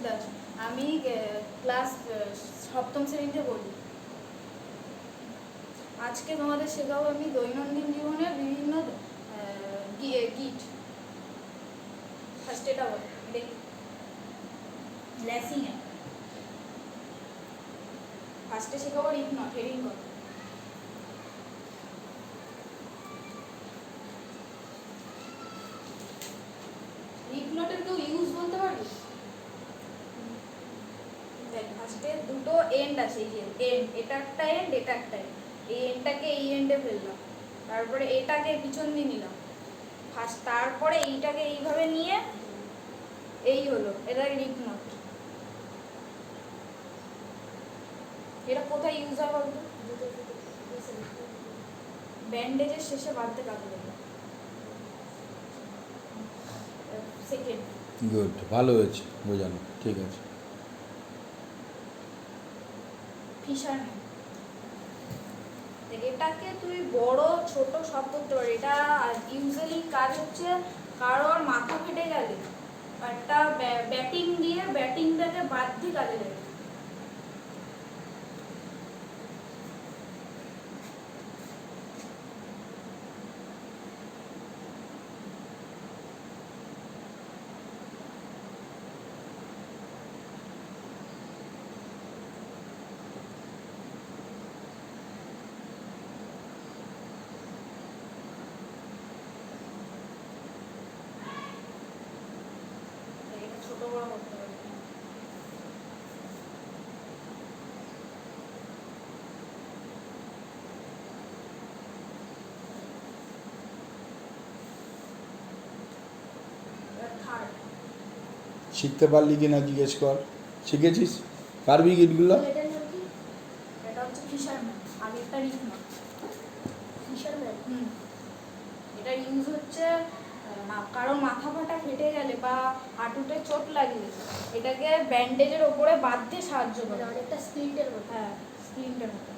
দাস আমি ক্লাস সপ্তম শ্রেণীতে পড়ি আজকে তোমাদের শেখাবো আমি দৈনন্দিন জীবনের বিভিন্ন আহ, গি- গিট ফার্স্ট এটা বল দেখি ল্যাসিং ফার্স্টে শেখাবো রিপ নট হেডিং কর রিপ নটের কেউ ফার্স্টে দুটো এন্ড আছে এই যে এন্ড এটা একটা এন্ড এটা একটা এন্ড এই এন্ডটাকে এই এন্ডে ফেললাম। তারপরে এটাকে পিছন দিয়ে নিলাম। ফার্স্ট তারপরে এইটাকে এইভাবে নিয়ে এই হলো, এটা রিপ নট এটা কোথায় ইউজ হয় বলতো? ব্যান্ডেজের শেষে বাঁধতে কাজে লাগে সেকেন্ড গুড ভালো হয়েছে, বোঝানো। ঠিক আছে। ফিশারম্যান এটাকে তুই বড়, ছোট সব করতে এটা ইউজুয়ালি কাজ হচ্ছে কারোর মাথা ফেটে গেলে একটা ব্যাটিং দিয়ে ব্যাটিংটাকে বাদ দিয়ে কাজে লাগে দেখ, এটা ছোট বড় করতে পারি থার্ড শিখতে পারলি কি না জিজ্ঞেস কর। শিখেছিস? পারবি গিটগুলো? এটা ইউজ হচ্ছে কারও মাথা ফাটা ফেটে গেলে বা হাঁটুতে চোট লাগলে এটাকে ব্যান্ডেজের ওপরে বাঁধতে সাহায্য করে। অনেকটা স্প্রিন্টের মতো হ্যাঁ স্ক্রিনটার মতো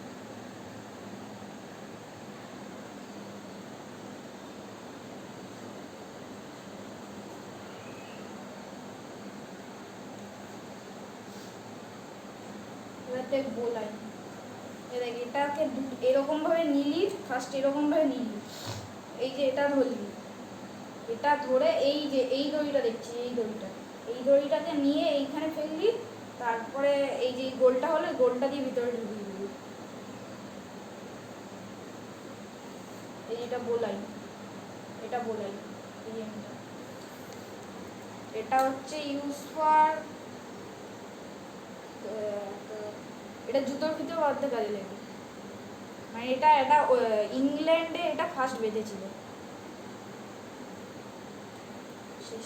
বোলাই এ দেখ, এটাকে এরকমভাবে নিলি ফার্স্ট এরকমভাবে নিলি। এই যে এটা ধরলি। এটা ধরে এই যে, এই দড়িটা দেখছি, এই দড়িটা। এই দড়িটাকে নিয়ে এইখানে ফেললি, তারপরে এই যে গোলটা হলো গোলটা দিয়ে ভিতরে ঢুকিয়ে দিবি এই এটা বোলাই এটা বোলাই এই এটা হচ্ছে ইউজ ফর এটা জুতোর ভিতরে বাঁধতে কাজে লাগে। মানে এটা এটা ইংল্যান্ডে এটা ফার্স্ট বেঁধেছিল। শেষ